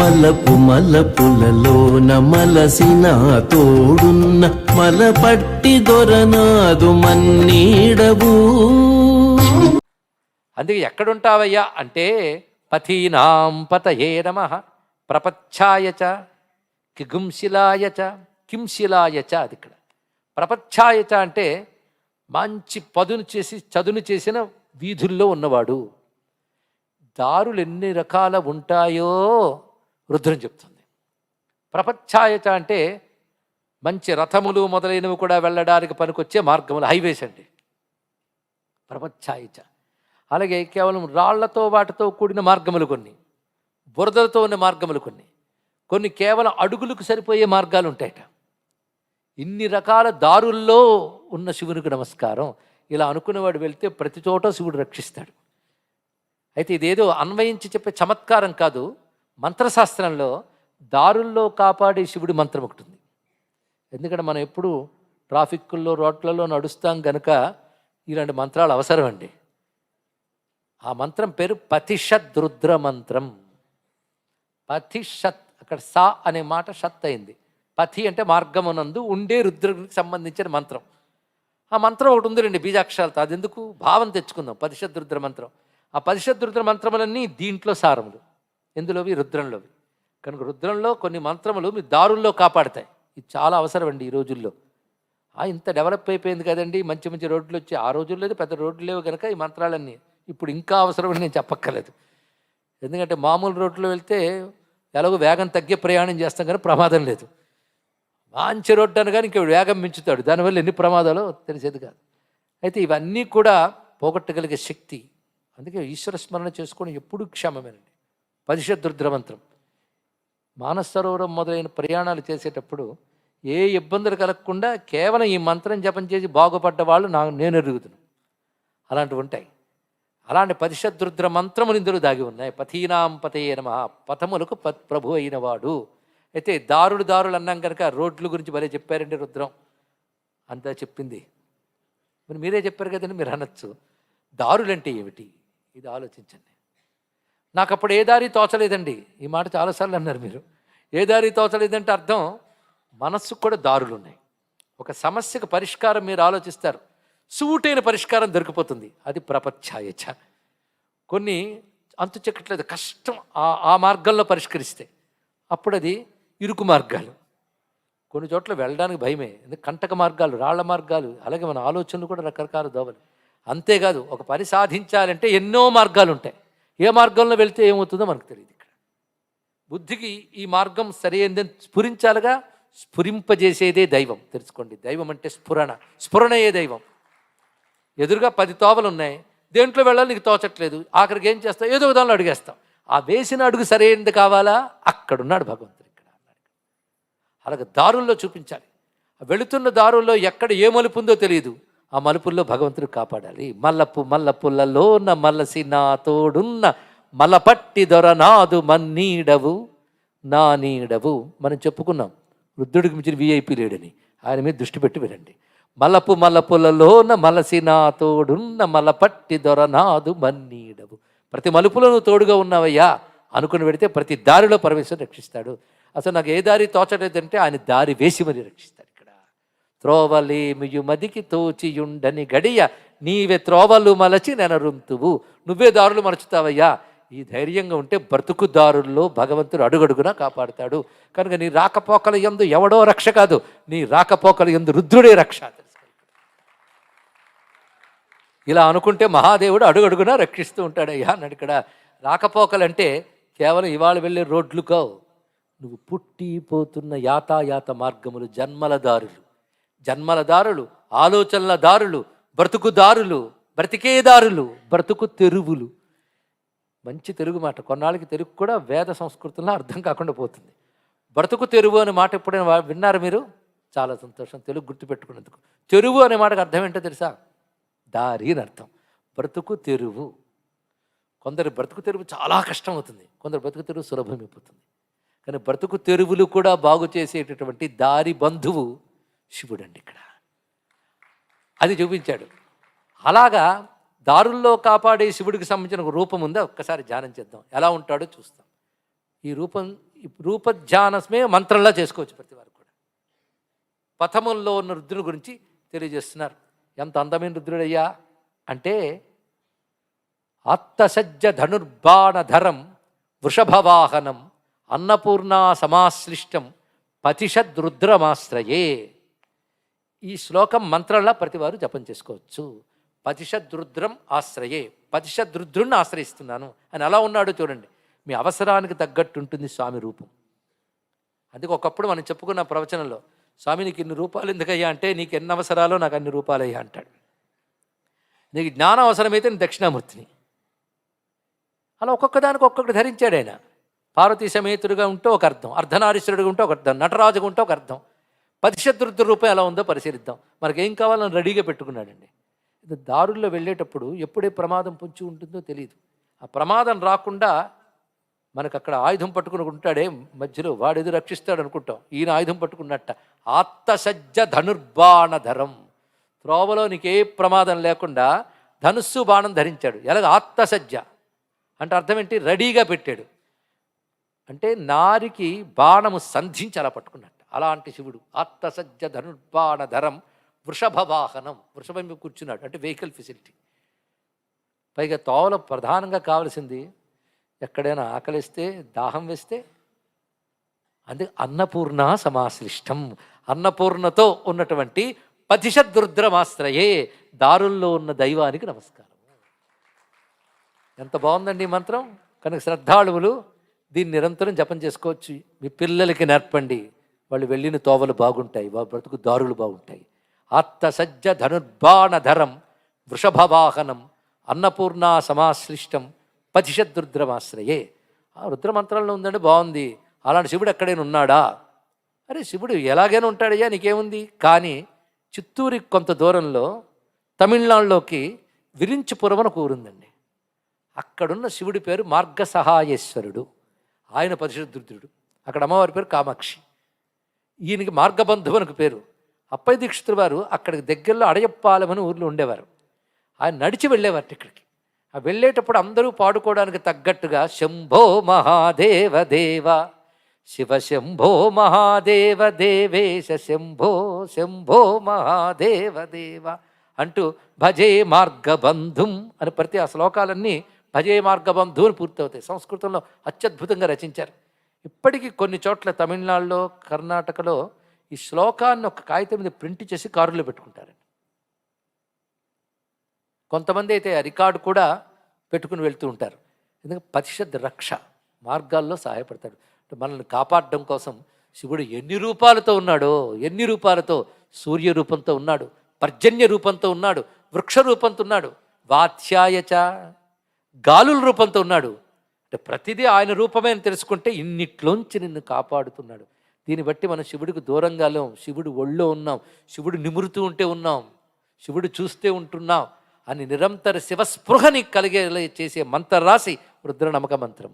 మలపు మలపులలోన మలసిన తోడున్న మలపట్టి దొరనాదు మన్నీడవు. అందుకే ఎక్కడుంటావయ్యా అంటే పథీనాం పతయే నమ ప్రపచ్ఛాయ చ కిగుంశిలాయ కింశిలాయ చ అది ఇక్కడ. ప్రపచ్ఛాయ అంటే మంచి పదును చేసి చదును చేసిన వీధుల్లో ఉన్నవాడు. దారులు ఎన్ని రకాల ఉంటాయో రుద్రం చెప్తుంది. ప్రపంచాయత అంటే మంచి రథములు మొదలైనవి కూడా వెళ్ళడానికి పనికొచ్చే మార్గములు హైవేస్ అండి. ప్రపచ్చాయత అలాగే కేవలం రాళ్ళతో వాటితో కూడిన మార్గములు కొన్ని బురదలతో ఉన్న మార్గములు కొన్ని. కొన్ని కేవలం అడుగులకు సరిపోయే మార్గాలు ఉంటాయట. ఇన్ని రకాల దారుల్లో ఉన్న శివునికి నమస్కారం. ఇలా అనుకునేవాడు వెళ్తే ప్రతి చోట శివుడు రక్షిస్తాడు. అయితే ఇదేదో అన్వయించి చెప్పే చమత్కారం కాదు. మంత్రశాస్త్రంలో దారుల్లో కాపాడే శివుడి మంత్రం ఒకటి ఉంది. ఎందుకంటే మనం ఎప్పుడు ట్రాఫిక్కుల్లో రోడ్లలో నడుస్తాం గనుక ఇలాంటి మంత్రాలు అవసరం అండి. ఆ మంత్రం పేరు పతిషత్ రుద్ర మంత్రం. పతిషత్ అక్కడ సా అనే మాట షత్ అయింది. పథి అంటే మార్గమునందు ఉండే రుద్రుడికి సంబంధించిన మంత్రం. ఆ మంత్రం ఒకటి ఉంది రండి బీజాక్షరాలతో. అది ఎందుకు భావం తెచ్చుకుందాం. పతిషద్ రుద్ర మంత్రం. ఆ పతిషద్ రుద్ర మంత్రములన్నీ దీంట్లో సారములు. ఎందులోవి? రుద్రంలోవి. కనుక రుద్రంలో కొన్ని మంత్రములు మీ దారుల్లో కాపాడతాయి. ఇది చాలా అవసరం అండి ఈ రోజుల్లో. ఇంత డెవలప్ అయిపోయింది కదండి. మంచి మంచి రోడ్లు వచ్చి ఆ రోజుల్లో పెద్ద రోడ్లు లేవు కనుక ఈ మంత్రాలన్నీ. ఇప్పుడు ఇంకా అవసరం అని నేను చెప్పక్కర్లేదు. ఎందుకంటే మామూలు రోడ్లో వెళ్తే ఎలాగో వేగం తగ్గే ప్రయాణం చేస్తాం కానీ ప్రమాదం లేదు. మంచి రోడ్డు అనగానే ఇంక వేగం మించుతాడు. దానివల్ల ఎన్ని ప్రమాదాలు తెలిసేది కాదు. అయితే ఇవన్నీ కూడా పోగొట్టగలిగే శక్తి. అందుకే ఈశ్వర స్మరణ చేసుకొని ఎప్పుడూ క్షమమేనండి. పరిషత్ రుద్ర మంత్రం మొదలైన ప్రయాణాలు చేసేటప్పుడు ఏ ఇబ్బందులు కలగకుండా కేవలం ఈ మంత్రం జపం చేసి బాగుపడ్డ వాళ్ళు నా నేను ఎరుగుతున్నాను అలాంటివి ఉంటాయి అలాంటి పరిషద్రుద్ర మంత్రములు ఇందులో దాగి ఉన్నాయి. పథీనాం పతయే నమ. పథములకు ప ప్రభు అయిన వాడు. అయితే దారుడు దారులు అన్నాం కనుక రోడ్ల గురించి భలే చెప్పారండి రుద్రం. అంతా చెప్పింది. మరి మీరే చెప్పారు కదండి మీరు అనొచ్చు. దారులంటే ఏమిటి? ఇది ఆలోచించండి. నాకు అప్పుడు ఏ దారి తోచలేదండి. ఈ మాట చాలాసార్లు అన్నారు మీరు. ఏ దారి తోచలేదంటే అర్థం మనస్సుకు కూడా దారులు ఉన్నాయి ఒక సమస్యకు పరిష్కారం మీరు ఆలోచిస్తారు. సూటైన పరిష్కారం దొరికిపోతుంది. అది ప్రపచ్ఛాయచ కొన్ని అంతు చెక్కట్లేదు. కష్టం ఆ ఆ మార్గంలో పరిష్కరిస్తే. అప్పుడు అది ఇరుకు మార్గాలు. కొన్ని చోట్ల వెళ్ళడానికి భయమే. ఎందుకంటే కంటక మార్గాలు రాళ్ళ మార్గాలు అలాగే మన ఆలోచనలు కూడా రకరకాల దోవలు. అంతేకాదు ఒక పని సాధించాలంటే ఎన్నో మార్గాలు ఉంటాయి ఏ మార్గంలో వెళితే ఏమవుతుందో మనకు తెలియదు ఇక్కడ. బుద్ధికి ఈ మార్గం సరైనదని స్ఫురించాలిగా? స్ఫురింపజేసేదే దైవం. తెలుసుకోండి. దైవం అంటే స్ఫురణ. స్ఫురణయే దైవం. ఎదురుగా పది తోవలు ఉన్నాయి దేంట్లో వెళ్ళాలి? నీకు తోచట్లేదు. ఆఖరికి ఏం చేస్తావు? ఏదో ఒక అడిగేస్తాం. ఆ వేసిన అడుగు సరైనది కావాలా? అక్కడున్నాడు భగవంతుడు ఇక్కడ. అలాగే దారుల్లో చూపించాలి. వెళుతున్న దారుల్లో ఎక్కడ ఏ మలుపుందో తెలియదు. ఆ మలుపుల్లో భగవంతుడు కాపాడాలి. మల్లపు మల్లపుల్లలోన మలసి నా తోడున్న మలపట్టి దొరనాదు మన్నీడవు నా నీడవు. మనం చెప్పుకున్నాం వృద్ధుడికి మించిన విఐపి లేడని. ఆయన మీద దృష్టి పెట్టి వినండి. మలపు మలపులలోన మలసి నా తోడున్న మలపట్టి దొరనాదు మన్నీడవు. ప్రతి మలుపులో నువ్వు తోడుగా ఉన్నావయ్యా అనుకుని పెడితే ప్రతి దారిలో పరమేశ్వరుడు రక్షిస్తాడు. అసలు నాకు ఏ దారి తోచలేదంటే ఆయన దారి వేసి మరి రక్షిస్తాడు. త్రోవలేమియు మదికి తోచియుండని గడియ నీవే త్రోవలు మలచి నెనరుంతువు. నువ్వే దారులు మలుచుతావయ్యా. ఈ ధైర్యంగా ఉంటే బ్రతుకు దారుల్లో భగవంతుడు అడుగడుగునా కాపాడుతాడు. కనుక నీ రాకపోకల ఎందు ఎవడో రక్ష కాదు. నీ రాకపోకల ఎందు రుద్రుడే రక్ష. ఇలా అనుకుంటే మహాదేవుడు అడుగడుగునా రక్షిస్తూ ఉంటాడు అయ్యా ఇక్కడ. రాకపోకలంటే కేవలం ఇవాళ వెళ్ళే రోడ్లు కావు. నువ్వు పుట్టిపోతున్న యాతాయాత మార్గములు జన్మల దారులు. జన్మల దారులు ఆలోచనల దారులు బ్రతుకు దారులు బ్రతికే దారులు బ్రతుకు తెరువులు. మంచి తెలుగు మాట. కొన్నాళ్ళకి తెలుగు కూడా వేద సంస్కృతంలో అర్థం కాకుండా పోతుంది. బ్రతుకు తెరువు అనే మాట ఎప్పుడైనా విన్నారు మీరు? చాలా సంతోషం. తెలుగు గుర్తుపెట్టుకున్నందుకు. తెరువు అనే మాటకు అర్థం ఏంటో తెలుసా? దారి అని అర్థం. బ్రతుకు తెరువు. కొందరు బ్రతుకు తెరువు చాలా కష్టం అవుతుంది కొందరు బ్రతుకు తెరువు సులభమైపోతుంది. కానీ బ్రతుకు తెరువులు కూడా బాగు చేసేటటువంటి దారి బంధువు శివుడు అండి ఇక్కడ. అది చూపించాడు. అలాగా దారుల్లో కాపాడే శివుడికి సంబంధించిన ఒక రూపం ఉందా? ఒక్కసారి ధ్యానం చేద్దాం. ఎలా ఉంటాడో చూస్తాం. ఈ రూపం రూపధ్యానమే మంత్రంలా చేసుకోవచ్చు ప్రతి వారు కూడా. పథమంలో ఉన్న రుద్రుని గురించి తెలియజేస్తున్నారు. ఎంత అందమైన రుద్రుడయ్యా! అంటే ఆత్తసజ్జ ధనుర్బాణధరం వృషభవాహనం అన్నపూర్ణా సమాశ్లిష్టం పతిషద్రుద్రమాశ్రయే ఈ శ్లోకం మంత్రంలా ప్రతివారు జపం చేసుకోవచ్చు. పతిషద్రుద్రం ఆశ్రయే. పతిషద్రుద్రుణ్ణి ఆశ్రయిస్తున్నాను. అని అలా ఉన్నాడో చూడండి. మీ అవసరానికి తగ్గట్టు ఉంటుంది స్వామి రూపం. అందుకే ఒకప్పుడు మనం చెప్పుకున్న ప్రవచనంలో స్వామి నీకు ఇన్ని రూపాయలు ఎందుకయ్యా? అంటే నీకు ఎన్ని అవసరాలో నాకు అన్ని రూపాలయ్యా అంటాడు. నీకు జ్ఞానం అవసరమైతే నేను దక్షిణామూర్తిని. అలా ఒక్కొక్క దానికి ఒక్కొక్కటి ధరించాడు ఆయన. పార్వతీ సమేతుడుగా ఉంటే ఒక అర్థం అర్ధనారీశ్వరుడుగా ఉంటే ఒక అర్థం నటరాజుగా ఉంటే ఒక అర్థం. పతిశత్రుత రూపం ఎలా ఉందో పరిశీలిద్దాం. మనకేం ఏం కావాలని రెడీగా పెట్టుకున్నాడండి. ఇది దారుల్లో వెళ్ళేటప్పుడు ఎప్పుడే ప్రమాదం పొంచి ఉంటుందో తెలియదు ఆ ప్రమాదం రాకుండా మనకు అక్కడ ఆయుధం పట్టుకుని ఉంటాడే మధ్యలో వాడేదో రక్షిస్తాడు అనుకుంటాం. ఈయన ఆయుధం పట్టుకున్నట్ట. ఆత్తసజ్జ ధనుర్బాణధరం. త్రోవలో నీకే ప్రమాదం లేకుండా ధనుస్సు బాణం ధరించాడు. ఎలాగ? ఆత్తసజ్జ అంటే అర్థం ఏంటి? రెడీగా పెట్టాడు. అంటే నారికి బాణము సంధించి అలా పట్టుకున్నట్టు అలాంటి శివుడు. ఆత్తసజ్జ ధనుర్బాణధరం వృషభ వాహనం వృషభం మీద కూర్చున్నాడు. అంటే వెహికల్ ఫెసిలిటీ పైగా తోవలో ప్రధానంగా కావలసింది ఎక్కడైనా ఆకలిస్తే దాహం వేస్తే అందుకే అన్నపూర్ణ సమాశ్లిష్టం. అన్నపూర్ణతో ఉన్నటువంటి పతిషద్రుద్రమాశ్రయే దారుల్లో ఉన్న దైవానికి నమస్కారం. ఎంత బాగుందండి ఈ మంత్రం. కనుక శ్రద్ధాళువులు దీన్ని నిరంతరం జపం చేసుకోవచ్చు. మీ పిల్లలకి నేర్పండి. వాళ్ళు వెళ్ళిన తోవలు బాగుంటాయి వాళ్ళ బ్రతుకు దారులు బాగుంటాయి. అత్త సజ్జ ధనుర్బాణధరం వృషభవాహనం అన్నపూర్ణ సమాశ్లిష్టం పతిషద్రుద్రమాశ్రయే ఆ రుద్రమంత్రంలో ఉందండి బాగుంది. అలాంటి శివుడు ఎక్కడైనా ఉన్నాడా? అరే శివుడు ఎలాగైనా ఉంటాడయ్యా నీకేముంది? కానీ చిత్తూరికి కొంత దూరంలో తమిళనాడులోకి విరించిపురం అని కూరుందండి అక్కడున్న శివుడి పేరు మార్గసహాయేశ్వరుడు. ఆయన పరిశుద్ధుడు. అక్కడ అమ్మవారి పేరు కామాక్షి. ఈయనకి మార్గబంధువు అని పేరు. అప్పయ్య దీక్షితుల వారు అక్కడికి దగ్గరలో అడయప్పాలెం అని ఊర్లో ఉండేవారు. ఆయన నడిచి వెళ్ళేవారు ఇక్కడికి. ఆ వెళ్ళేటప్పుడు అందరూ పాడుకోవడానికి తగ్గట్టుగా శంభో మహాదేవ దేవ శివ శంభో మహాదేవ దేవేశ శంభో శంభో మహాదేవ దేవ అంటూ భజే మార్గబంధుం అని ప్రతి ఆ శ్లోకాలన్నీ భజే మార్గబంధు అని పూర్తవుతాయి. సంస్కృతంలో అత్యద్భుతంగా రచించారు. ఇప్పటికీ కొన్ని చోట్ల తమిళనాడులో కర్ణాటకలో ఈ శ్లోకాన్ని ఒక కాగితం మీద ప్రింట్ చేసి కారులో పెట్టుకుంటారండి. కొంతమంది అయితే రికార్డు కూడా పెట్టుకుని వెళ్తూ ఉంటారు. ఎందుకంటే పరిషత్ రక్ష మార్గాల్లో సహాయపడతాడు. మనల్ని కాపాడడం కోసం శివుడు ఎన్ని రూపాలతో ఉన్నాడో ఎన్ని రూపాలతో సూర్య రూపంతో ఉన్నాడు పర్జన్య రూపంతో ఉన్నాడు వృక్ష రూపంతో ఉన్నాడు వాత్స్యాయచ గాలుల రూపంతో ఉన్నాడు అంటే ప్రతిదీ ఆయన రూపమే అని తెలుసుకుంటే ఇన్నిట్లోంచి నిన్ను కాపాడుతున్నాడు. దీన్ని బట్టి మనం శివుడికి దూరంగా లేం. శివుడు ఒళ్ళో ఉన్నాం. శివుడు నిమురుతూ ఉంటే ఉన్నాం. శివుడు చూస్తే ఉంటున్నాం అని నిరంతర శివస్పృహని కలిగేలా చేసే మంత్ర రాసి రుద్ర నమ్మక మంత్రం